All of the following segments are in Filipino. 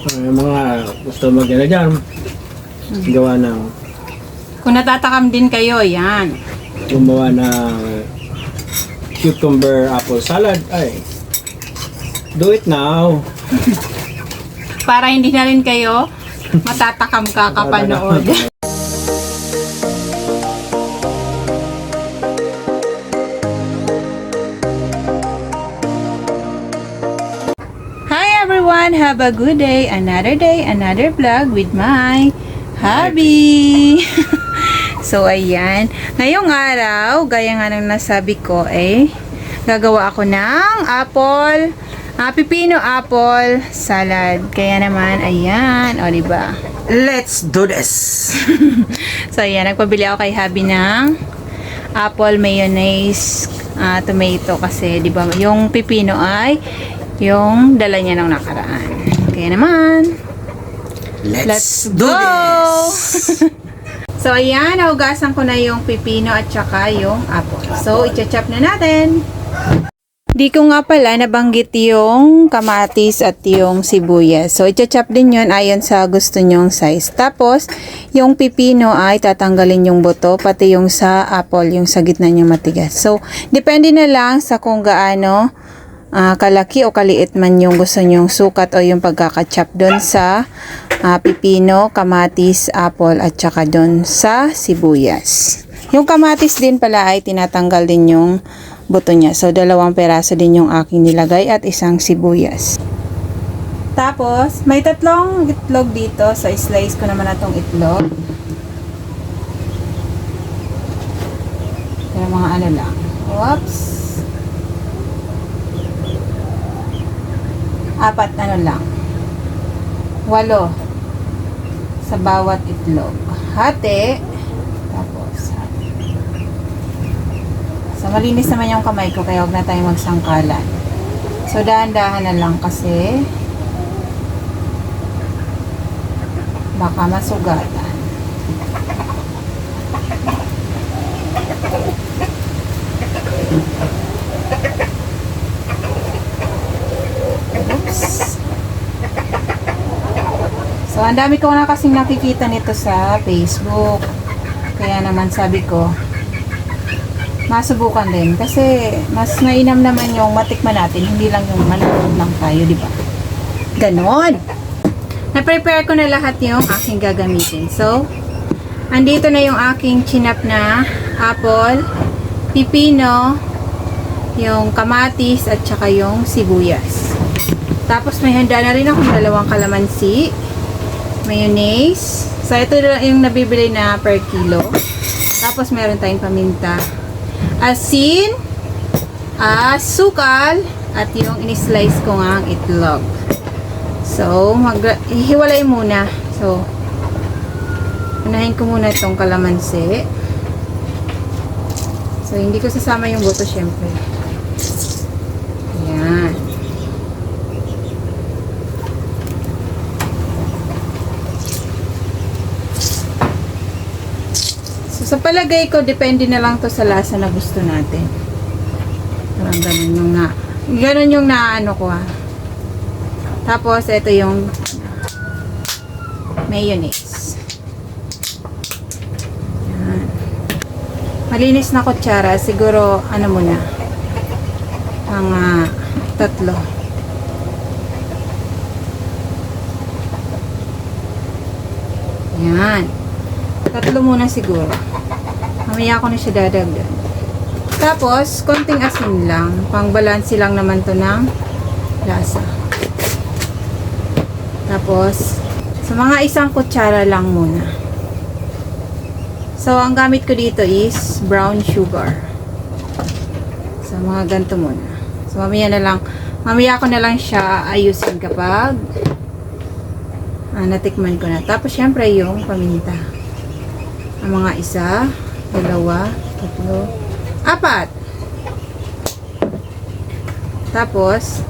Yung mga gusto mag-ano dyan, gawa ng, Kung natatakam din kayo, yan. gumawa ng cucumber apple salad, ay, do it now. Para hindi na rin kayo matatakam kakapanood. Hi everyone! Have a good day. Another day, another vlog with my hubby. so, ayan. Ngayong araw, gaya nga ng nasabi ko, eh, gagawa ako ng apple, ah, pipino apple salad. Kaya naman, ayan, o diba? Let's do this! So, ayan, nagpabili ako kay hubby ng apple mayonnaise ah, tomato kasi, di ba, yung pipino ay yung dala niya nung nakaraan. Kaya naman, Let's, Let's do go! this! so, ayan, nahugasan ko na yung pipino at saka yung apple. So, i-chop na natin. Di ko nga pala nabanggit yung kamatis at yung sibuyas. So, i-chop din yun ayon sa gusto nyong size. Tapos, yung pipino ay tatanggalin yung buto, pati yung sa apple, yung sa gitna niyang matigas. So, depende na lang sa kung gaano ah, kalaki o kaliit man yung gusto nyong sukat o yung pagkakachop doon sa ah, pipino, kamatis, apple at saka doon sa sibuyas. Yung kamatis din pala ay tinatanggal din yung buto niya. So, dalawang peraso din yung aking nilagay at isang sibuyas. Tapos, may tatlong itlog dito. So, slice ko naman na tong itlog. Pero mga ano lang. Whoops. Apat ano lang. Walo. Sa bawat itlog. Hati. Tapos, hati. So, malinis naman yung kamay ko, kaya huwag na tayong magsangkalan. So, dahan-dahan na lang kasi baka masugatan. So, ang dami ko na kasing nakikita nito sa Facebook. Kaya naman sabi ko, masubukan din. Kasi, mas mainam naman yung matikman natin. Hindi lang yung manonood lang tayo, di ba? Ganon! Na-prepare ko na lahat yung aking gagamitin. So, andito na yung aking chinap na apple, pipino, yung kamatis, at saka yung sibuyas. Tapos, may handa na rin akong dalawang kalamansi, mayonnaise. So, ito yung nabibili na per kilo. Tapos, meron tayong paminta. Asin, asukal, at yung in-slice ko nga ang itlog. So, mag hiwalay muna. So, unahin ko muna itong kalamansi. So, hindi ko sasama yung buto, syempre. Ayan. Sa palagay ko, depende na lang to sa lasa na gusto natin. Parang ganun yung na, ganun yung naano ko ah. Tapos, ito yung mayonnaise. Yan. Malinis na kutsara. Siguro, ano muna, mga tatlo. Yan. Tatlo muna siguro. Mamaya ko na siya dadagdag. Tapos, konting asin lang. Pang balansi lang naman to ng lasa. Tapos, sa mga isang kutsara lang muna. So, ang gamit ko dito is brown sugar. So, mga ganito muna. So, mamaya na lang, mamaya ko na lang siya ayusin kapag ah, natikman ko na. Tapos, syempre, yung paminta. Ang mga isa, dalawa, tatlo, apat. Tapos,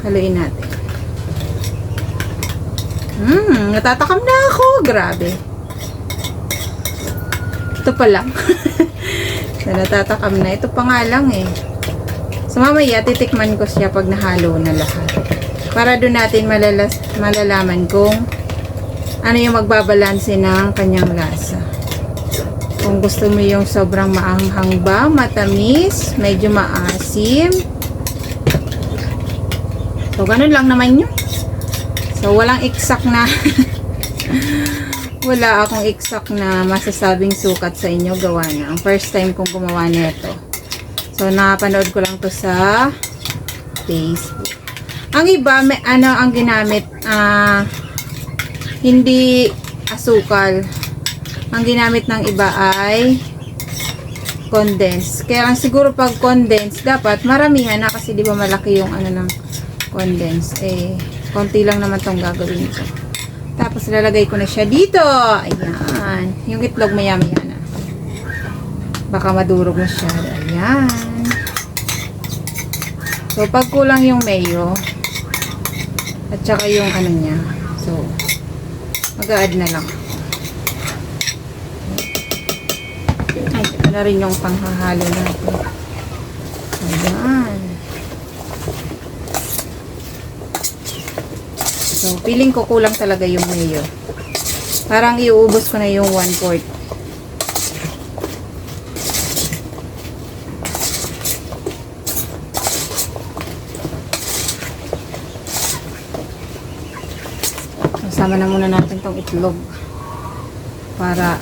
haluin natin. Hmm, natatakam na ako. Grabe. Ito pa lang. so, natatakam na. Ito pa nga lang eh. So, mamaya, titikman ko siya pag nahalo na lahat. Para doon natin malalas, malalaman kung ano yung magbabalanse ng kanyang lasa. Kung gusto mo yung sobrang maanghang ba, matamis, medyo maasim. So, ganun lang naman yun. So, walang exact na wala akong exact na masasabing sukat sa inyo gawa na. Ang first time kong gumawa nito. So, napanood ko lang to sa Facebook. Ang iba, may, ano ang ginamit, ah, hindi asukal. Ang ginamit ng iba ay condense. Kaya lang siguro pag condense, dapat maramihan na kasi di ba malaki yung ano ng condense. Eh, konti lang naman tong gagawin ko. Tapos lalagay ko na siya dito. Ayan. Yung itlog maya-maya na. Baka madurog na siya. Ayan. So, pag kulang yung mayo, at saka yung ano niya, so, mag-add na lang. Ay, ito na rin yung panghahalo natin. Ayan. So, feeling ko kulang talaga yung mayo. Parang iuubos ko na yung 1 quart. Kasama na muna natin tong itlog. Para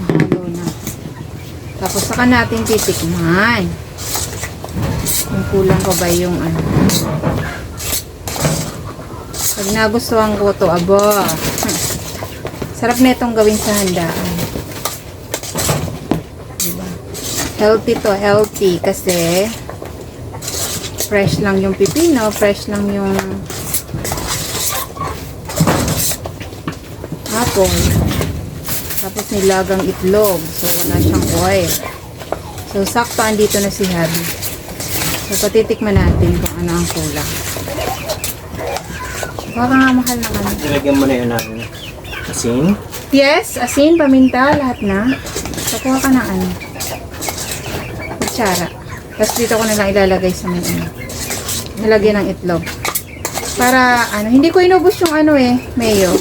mahalo na. Saka natin titikman. Kung kulang ko ba yung ano. Pag nagustuhan ko to, abo. Sarap na itong gawin sa handaan. Diba? Healthy to, healthy. Kasi, fresh lang yung pipino, fresh lang yung apple. Tapos nilagang itlog. So, wala siyang oil. So, sakto andito na si Habi. So, patitikman natin kung ano ang kulang. Baka nga mahal na ano. Nilagyan mo na yun natin. Asin. Yes, asin, paminta, lahat na. So, kuha ka ng ano. Kutsara. Tapos dito ko na lang ilalagay sa may ano. Nalagyan ng itlog. Para, ano, hindi ko inubos yung ano eh, mayo.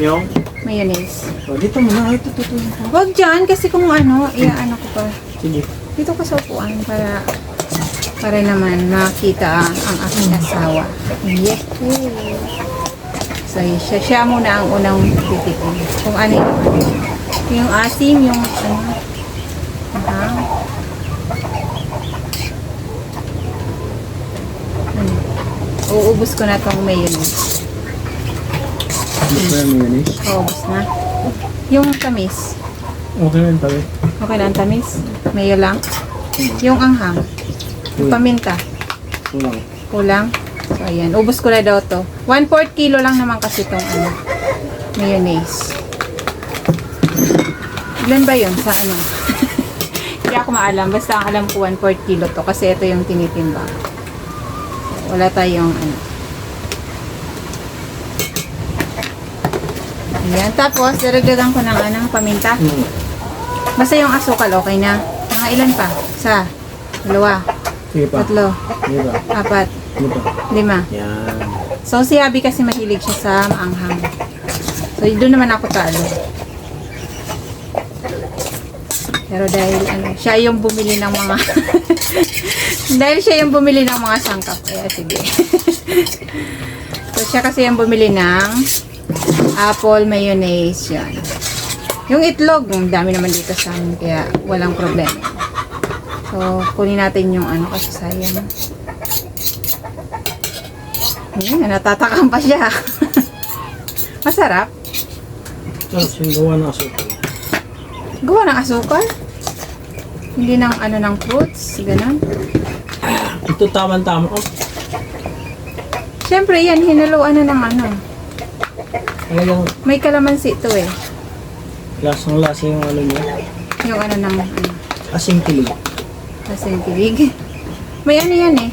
Yung. Mayonnaise. Oh, dito mo na. Ito, ito, ito. Huwag dyan, kasi kung ano, iaano ko pa. Sige. Dito ka sa upuan para para naman makita ang, aking asawa. Yes. So, siya, siya muna ang unang titikon. Kung ano yung, yung asim, yung ano. Aha. Hmm. Uubos ko na tong mayonnaise. Dito na yung mayonnaise. Uubos na. Yung tamis. Okay na yun pare. Okay na ang tamis? Mayo lang? Yung anghang. Yung paminta. Kulang. Kulang. So, ayan. Ubus ko na daw to. 1 4 kilo lang naman kasi itong ano, mayonnaise. Ilan ba yun sa ano? Hindi ako maalam. Basta ang alam ko 1 4 kilo to kasi ito yung tinitimbang. So, wala tayong ano. Ayan. Tapos, daragdagan ko ng anong paminta. Hmm. Basta yung asukal, okay na. Mga ilan pa? Isa, dalawa, Sige pa. tatlo, Sige pa. apat, Sige pa. lima. Yan. So, si Abby kasi mahilig siya sa maanghang. So, doon naman ako talo. Pero dahil ano, siya yung bumili ng mga dahil siya yung bumili ng mga sangkap. Kaya sige. so, siya kasi yung bumili ng apple mayonnaise yan. Yung itlog, ang dami naman dito sa amin, kaya walang problema. So, kunin natin yung ano kasi sayang. Hmm, natatakam pa siya. Masarap. Tapos yung gawa ng asukal. Gawa ng asukal. Hindi ng ano ng fruits, ganun. Ito tama-tama. Oh, Siyempre yan, hinaluan na ng ano. May kalamansi ito eh. Lasang-lasa yung ano niya. Yung ano ng ano. Asing kilig. Kasi yung tibig. May ano yan eh.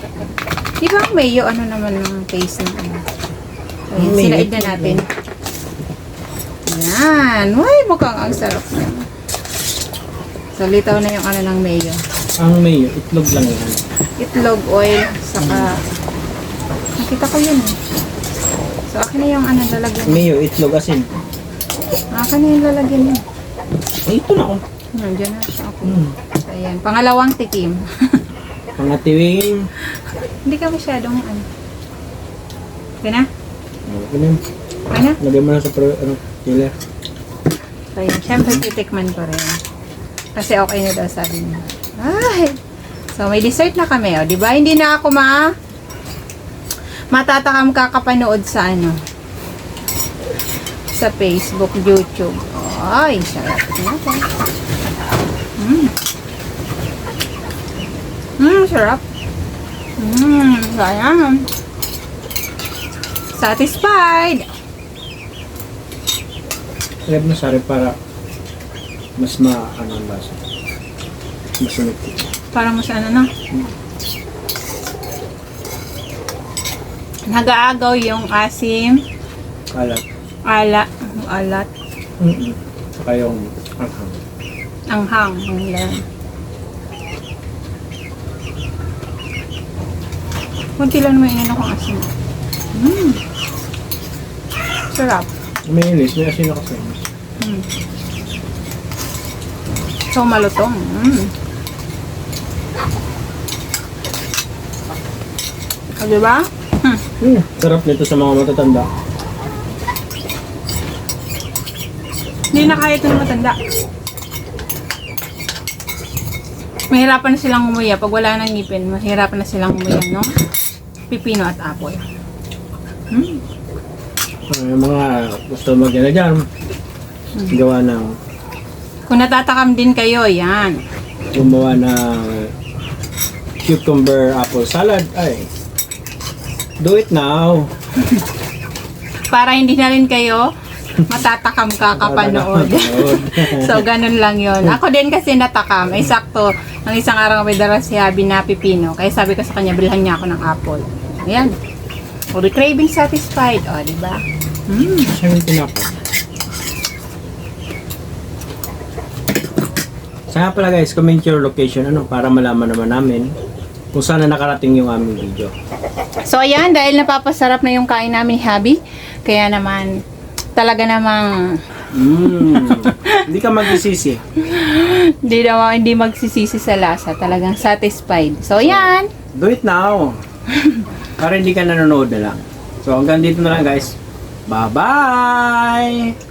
Di ba ang mayo, ano naman ang taste ng ano. So, yun, Mayo. sinaid na natin. Yan. Uy, mukhang ang sarap na. So, litaw na yung ano ng mayo. Ang mayo, itlog lang yan. Itlog, oil, saka Nakita ko yun eh. So, akin na yung ano lalagyan. Mayo, itlog, asin. Akin na yung lalagyan mo. Eh, ito na ako. Nandiyan na. Okay. Hmm. So, ayan. Pangalawang tikim. Pangatiwing. Hindi ka masyadong ano. Okay na? Okay na. yun. Okay na? Lagyan mo na sa pro, ano, killer. So, ayan. Siyempre, titikman ko rin. Kasi okay na daw sabi niya. Ay! So, may dessert na kami, oh. Di ba? Hindi na ako ma... Matatakam kakapanood sa ano. Sa Facebook, YouTube. Ay, sarap na po. Mm. Mm, sarap. Mm, sayang. Satisfied. Lagyan mo sari para mas ma, ano ang lasa. Mas sumikti. Para mo sa ano na. Nag-aagaw yung asim, Kalat. Ala, alat, Mm-mm. Saka yung anghang. anghang, ang ilan. Kunti lang naman inano kong asim. Mm. Sarap. May ilis, may asin na kasi. Mm. So malutong. Mm. O, diba? Hmm. Hmm, sarap nito sa mga matatanda. Hindi na kaya itong matanda. Mahirapan na silang umuya. Pag wala nang ngipin, mahirapan na silang umuya, no? Pipino at apple. Hmm. Yung mga gusto mag-ano dyan, gawa ng, Kung natatakam din kayo, yan. gumawa ng cucumber apple salad, ay, do it now. Para hindi na rin kayo matatakam kakapanood. Kakapanood. so, ganun lang yon. Ako din kasi natakam. Ay, sakto. Ang isang araw may dala si Habi na pipino. Kaya sabi ko sa kanya, bilhan niya ako ng apple. Ayan. O, the craving satisfied. O, di ba? Hmm. Siya yung tinapay. Sana pala guys, comment your location ano para malaman naman namin kung saan na nakarating yung aming video. So ayan, dahil napapasarap na yung kain namin ni Habi, kaya naman talaga namang Mm. Hindi ka magsisisi. hindi naman hindi magsisisi sa lasa, talagang satisfied. So ayan, Do it now. Para hindi ka nanonood na lang. So hanggang dito na lang guys. Bye-bye!